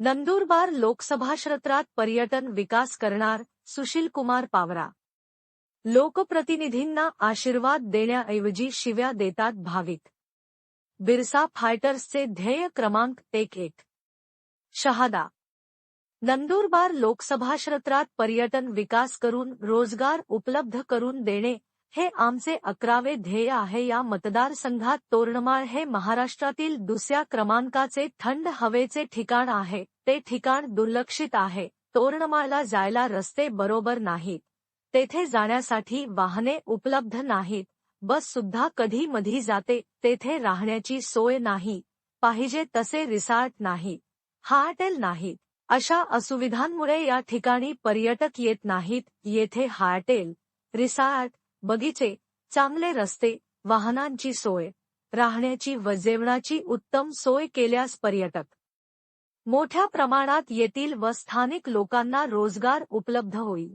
नंदुरबार लोकसभा क्षेत्रात पर्यटन विकास करणार सुशीलकुमार पावरा. लोकप्रतिनिधींना आशीर्वाद देण्याऐवजी शिव्या देतात भाविक. बिरसा फायटर्सचे ध्येय क्रमांक एक एक. शहादा. नंदुरबार लोकसभा क्षेत्रात पर्यटन विकास करून रोजगार उपलब्ध करून देणे हे आमचे अकरावे ध्येय आहे. या मतदारसंघात तोरणमाळ हे महाराष्ट्रातील दुसऱ्या क्रमांकाचे थंड हवेचे ठिकाण आहे. ते ठिकाण दुर्लक्षित आहे. तोरणमाळला जायला रस्ते बरोबर नाहीत. तेथे जाण्यासाठी वाहने उपलब्ध नाहीत. बस सुद्धा कधी मधी जाते. तेथे राहण्याची सोय नाही. पाहिजे तसे रिसॉर्ट नाही. हॉटेल नाहीत. अशा असुविधांमुळे या ठिकाणी पर्यटक येत नाहीत. येथे हॉटेल रिसॉर्ट बगीचे चांगले रस्ते वाहनांची सोय राहण्याची व जेवणाची उत्तम सोय केल्यास पर्यटक. मोठ्या प्रमाणात येतील व स्थानिक लोकांना रोजगार उपलब्ध होईल.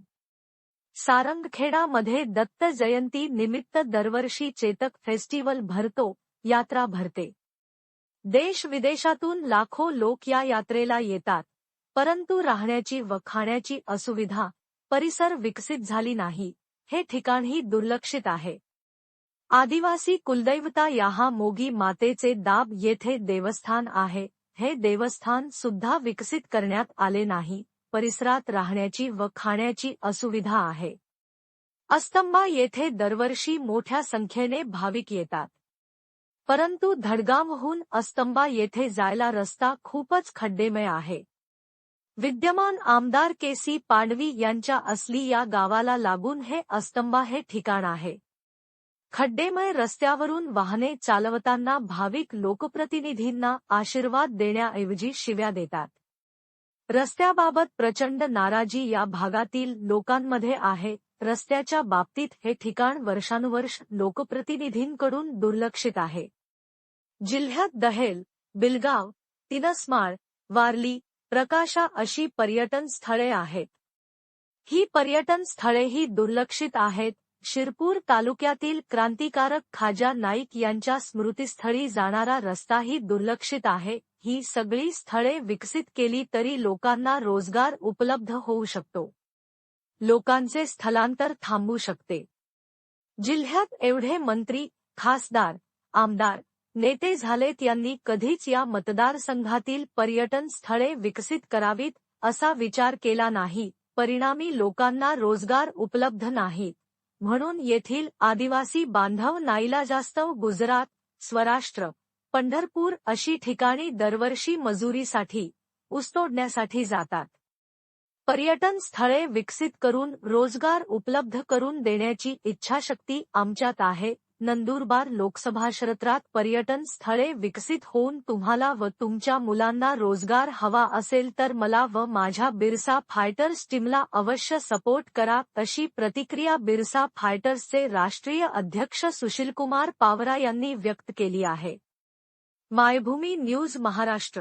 सारंगखेडामध्ये दत्त जयंती निमित्त दरवर्षी चेतक फेस्टिवल भरतो यात्रा भरते. देश विदेशातून लाखो लोक या यात्रेला येतात परंतु राहण्याची व खाण्याची असुविधा परिसर विकसित झाली नाही. हे ठिकाणही दुर्लक्षित आहे. आदिवासी कुलदैवता याहा मोगी मातेचे दाब येथे देवस्थान आहे. हे देवस्थान सुद्धा विकसित करण्यात आले नाही परिसरात राहण्याची व खाण्याची असुविधा आहे. अस्तंबा येथे दरवर्षी मोठ्या संख्येने भाविक येतात. परंतु धडगामहून अस्तंबा येथे जायला रस्ता खूपच खड्डेमय आहे. विद्यमान आमदार के सी पांडवी यांच्या असली या गावाला लागून हे अस्तंबा हे ठिकाण आहे. खड्डेमय रस्त्यावरून वाहने चालवताना भाविक लोकप्रतिनिधींना आशीर्वाद देण्याऐवजी शिव्या देतात. रस्त्याबाबत प्रचंड नाराजी या भागातील लोकांमध्ये आहे. रस्त्याच्या बाबतीत हे ठिकाण वर्षानुवर्ष लोकप्रतिनिधींकडून दुर्लक्षित आहे. जिल्ह्यात दहेल बिलगाव तिनसमाळ वारली प्रकाशा अशी पर्यटन स्थळे आहेत. ही पर्यटन स्थळेही दुर्लक्षित आहेत. शिरपूर तालुक्यातील क्रांतिकारक खाजा नाईक यांच्या स्मृतीस्थळी जाणारा रस्ताही दुर्लक्षित आहे. ही सगळी स्थळे विकसित केली तरी लोकांना रोजगार उपलब्ध होऊ शकतो. लोकांचे स्थलांतर थांबू शकते. जिल्ह्यात एवढे मंत्री खासदार आमदार नेते झालेत यांनी कधीच या मतदारसंघातील पर्यटन स्थळे विकसित करावीत असा विचार केला नाही. परिणामी लोकांना रोजगार उपलब्ध नाहीत. म्हणून येथील आदिवासी बांधव नाईलाजास्तव गुजरात स्वराष्ट्र पंढरपूर अशी ठिकाणी दरवर्षी मजुरीसाठी ऊसतोडण्यासाठी जातात. पर्यटन स्थळे विकसित करून रोजगार उपलब्ध करून देण्याची इच्छाशक्ती आमच्यात आहे. नंदुरबार लोकसभा क्षेत्रात पर्यटन स्थळे विकसित होऊन तुम्हाला व तुमच्या मुलांना रोजगार हवा असेल तर मला व माझ्या बिरसा फायटर्स टीमला अवश्य सपोर्ट करा अशी प्रतिक्रिया बिरसा फायटर्सचे राष्ट्रीय अध्यक्ष सुशीलकुमार पावरा यांनी व्यक्त केली आहे. मायभूमी न्यूज महाराष्ट्र